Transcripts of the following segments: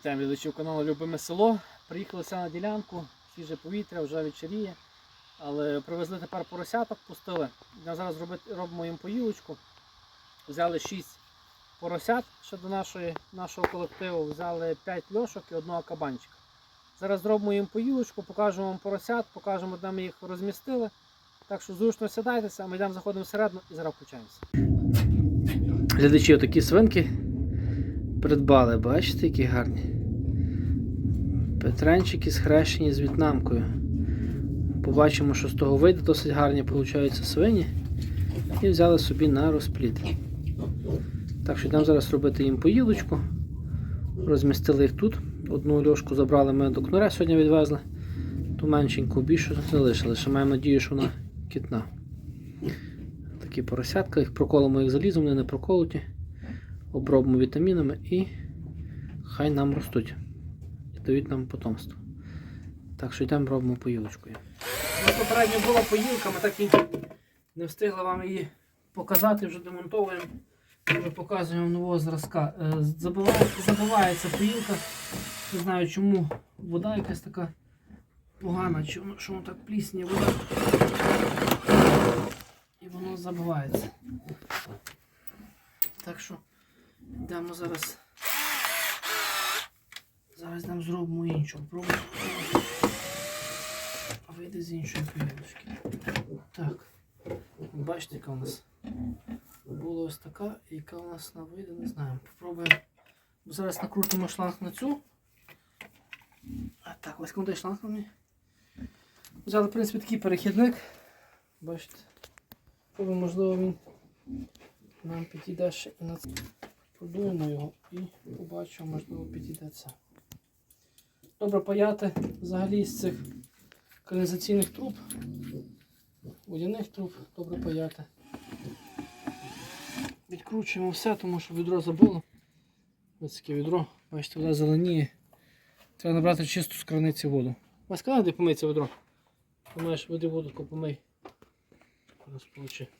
Вітаємо глядачів каналу Любиме село. Приїхалися на ділянку, свіже повітря, вже вечеріє. Але привезли тепер поросяток, пустили. Я зараз робимо їм поїлочку. Взяли 6 поросят ще до нашої, нашого колективу, взяли 5 льошок і одного кабанчика. Зараз зробимо їм поїлочку, покажемо вам поросят, покажемо, де ми їх розмістили. Так що зручно сідайтеся, ми йдемо заходимо всередину і зараз включаємося. Глядачі, отакі свинки придбали, бачите, які гарні. Петренчики схрещені з в'єтнамкою. Побачимо, що з того вийде, досить гарні получаються свині. І взяли собі на розпліт. Так що йдемо зараз робити їм поїлочку. Розмістили їх тут. Одну льошку забрали ми до кнуря, сьогодні відвезли. Ту меншеньку більшу залишили. Ще маємо надію, що вона кітна. Такі поросятка, їх проколимо їх залізом, вони не проколоті. Обробимо вітамінами і хай нам ростуть. І дають нам потомство. Так що йдемо робимо поїлочкою. Попередньо була поїлка, ми так і не встигли вам її показати, вже демонтовуємо. Вже показуємо нового зразка. Е, Забивається, забивається поїлка. Не знаю чому вода якась така погана, воно, що воно так плісніє вода. І воно забивається. Так що йдемо зараз. Зараз нам зробимо іншу. Пробуємо. Вийде з іншої пилочки. Так. Бачите, яка у нас була ось така, яка у нас на вийде, не знаю. Попробуємо. Зараз накрутимо шланг на цю. А так, ось куди шланг мені. Взяли, в принципі, такий перехідник. Бачите. Можливо, він нам підійде ще і на це. Продуємо його і побачимо, можливо, підійде це. Добре паяти взагалі з цих каналізаційних труб, водяних труб, добре паяти. Відкручуємо все, тому що відро забуло. Ось таке відро, бачите, вода зеленіє. Треба набрати чисту з краниці воду. Коли де помий це відро? Помиєш води воду, помий. Зараз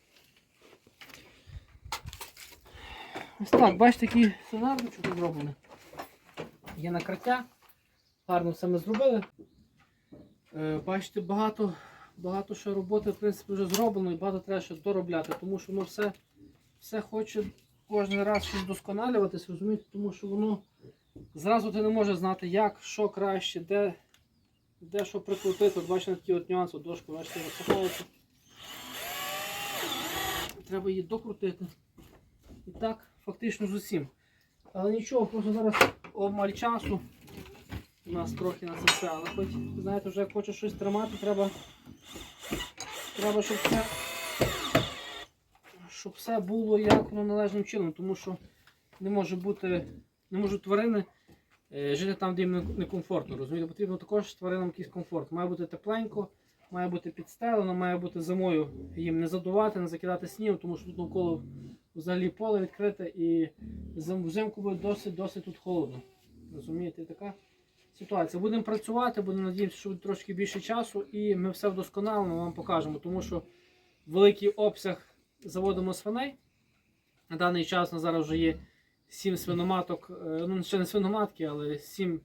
Ось так, бачите, який сценарничок зроблений. Є накриття. Гарно все ми зробили. Е, Бачите, багато, багато що роботи в принципі вже зроблено і багато треба ще доробляти, тому що воно все, все хоче кожен раз щось досконалюватись, розумієте, тому що воно зразу ти не можеш знати, як, що краще, де, де що прикрутити. От бачите, такі от нюанси, от дошка, бачите, розсипається. Треба її докрутити. І так, фактично з усім. Але нічого, просто зараз обмаль часу. У нас трохи на це все, але хоч, знаєте, вже хочеш щось тримати, треба, треба щоб все, щоб все було як воно належним чином, тому що не може бути, не можуть тварини е, жити там, де їм некомфортно. Розумієте, потрібно також тваринам якийсь комфорт. Має бути тепленько, має бути підстелено, має бути зимою їм не задувати, не закидати снігу, тому що тут навколо взагалі поле відкрите і взимку буде досить досить тут холодно. Розумієте, така ситуація. Будемо працювати, будемо надіятися, що буде трошки більше часу, і ми все вдосконалимо вам покажемо, тому що великий обсяг заводимо свиней. На даний час у нас зараз вже є 7 свиноматок, е, ну ще не свиноматки, але 7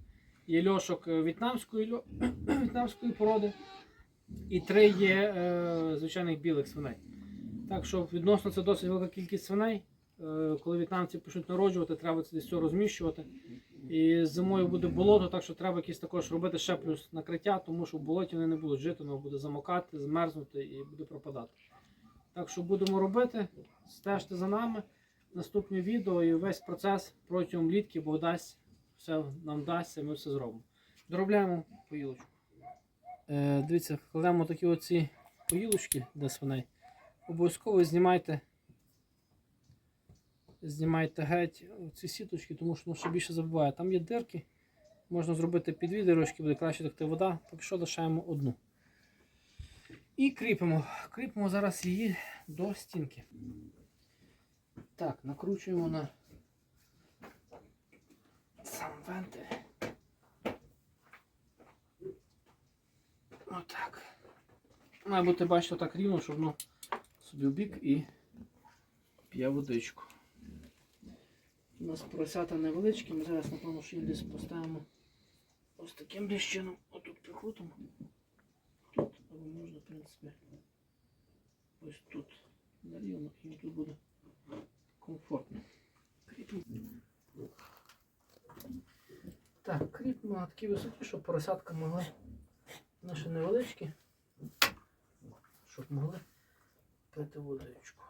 є льошок е, в'єтнамської, в'єтнамської породи. І 3 є е, звичайних білих свиней. Так що відносно це досить велика кількість свиней. Е, Коли в'єтнамці почнуть народжувати, треба це десь все розміщувати. І зимою буде болото, так що треба якісь також робити ще плюс накриття, тому що в болоті вони не будуть жити, воно буде замокати, змерзнути і буде пропадати. Так що будемо робити, стежте за нами. Наступне відео і весь процес протягом літки, бо дасть, все нам вдасться, ми все зробимо. Доробляємо поїлочку. Е, дивіться, кладемо такі оці поїлочки для свиней. Обов'язково знімайте знімайте геть ці сіточки, тому що воно ще більше забуває. Там є дирки, можна зробити під дві дирочки, буде краще текти вода, поки що лишаємо одну. І кріпимо. Кріпимо зараз її до стінки. Так, накручуємо на сам вентиль. Отак. Має бути, бачите, так рівно, щоб воно собі і п'є водичку. нас поросята невеличкі, ми зараз, напевно, що їх десь поставимо ось таким чином. Отут прикрутимо. Тут, або можна, в принципі, ось тут нарівно, і тут буде комфортно. Кріпимо. Так, кріпимо на такій висоті, щоб поросятка могли наші невеличкі, щоб могли пити водичку.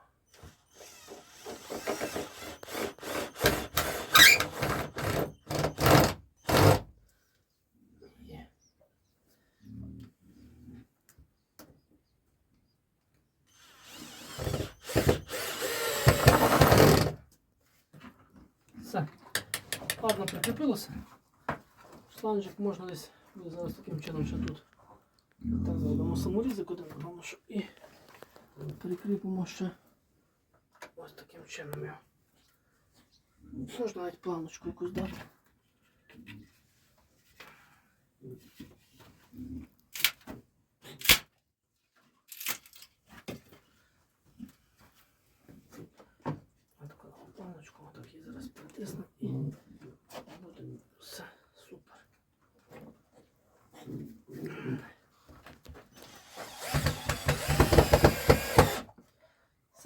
Все. Ладно, прикріпилося. Шланжик можна десь зараз таким чином ще тут. Так, заведемо саморізик один, напевно, що і прикріпимо ще ось таким чином його. Можна навіть планочку якусь дати. Отаку планочку отак її зараз притисну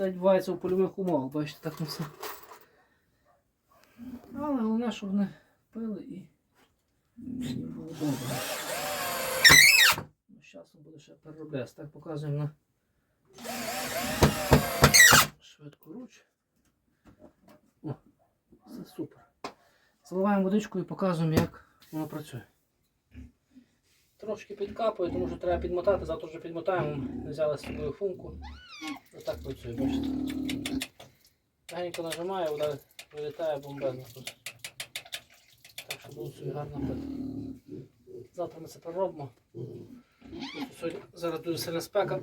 Це відбувається у польових умовах, бачите, так не все. Але головне, щоб вони пили і, було добре. Ну, з часом буде ще перероблятися. Так показуємо на швидку руч. О, це супер. Заливаємо водичку і показуємо, як воно працює. Трошки підкапує, тому що треба підмотати, завтра вже підмотаємо. Взяли з собою функу. Ось так працює, бачите. Легенько нажимає, вода вилітає бомбезно тут. Так що буде собі гарно пити. Завтра ми це проробимо. Сьогодні, зараз дуже сильна спека.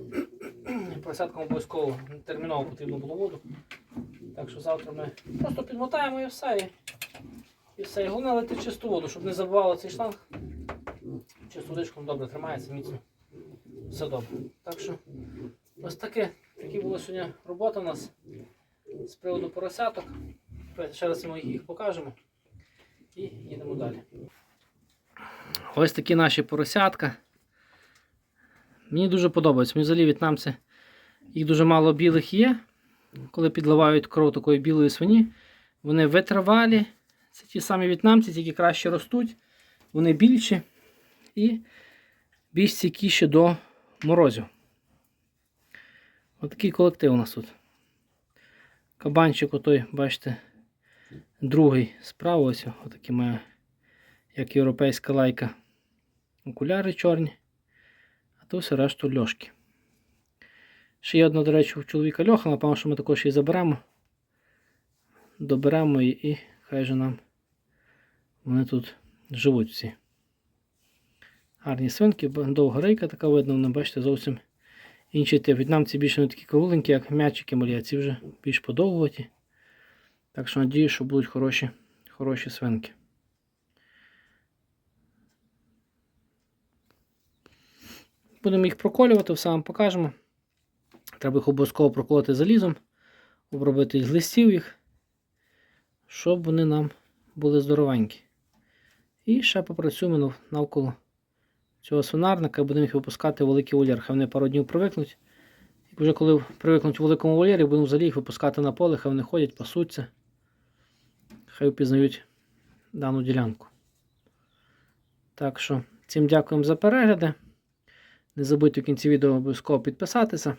І Поросяткам обов'язково терміново потрібно було воду. Так що завтра ми просто підмотаємо і все. І, все. І головне лити чисту воду, щоб не забувало цей шланг. Чисту водичку добре тримається, міцно. Все добре. Так що ось таке. Такі була сьогодні робота у нас з приводу поросяток. Ще раз ми їх покажемо і їдемо далі. Ось такі наші поросятка. Мені дуже подобається. Мені взагалі в'єтнамці їх дуже мало білих є. Коли підливають кров такої білої свині, вони витривалі. Це ті самі в'єтнамці, тільки краще ростуть. Вони більші і більш стійкіші до морозів. Отакий колектив у нас тут. Кабанчик отой, бачите, другий справа ось отакий має, як європейська лайка. Окуляри чорні, а то все решту льошки. Ще є одна, до речі, у чоловіка льоха, напевно, що ми також її заберемо. Доберемо її і хай же нам вони тут живуть всі. Гарні свинки, довга рейка така видно, вона, бачите, зовсім інший тип. В'єтнамці більше не такі кругленькі, як м'ячики малі, вже більш подовгуваті. Так що надію, що будуть хороші, хороші свинки. Будемо їх проколювати, все вам покажемо. Треба їх обов'язково проколоти залізом, обробити з листів їх, щоб вони нам були здоровенькі. І ще попрацюємо навколо цього свинарника і будемо їх випускати в великий вольєр. Хай вони пару днів привикнуть. І вже коли привикнуть у великому вольєрі, будемо взагалі їх випускати на поле, хай вони ходять, пасуться, хай впізнають дану ділянку. Так що, всім дякуємо за перегляди. Не забудьте в кінці відео обов'язково підписатися.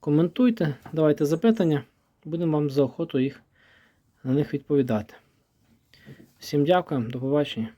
Коментуйте, давайте запитання, будемо вам за охоту їх на них відповідати. Всім дякуємо, до побачення.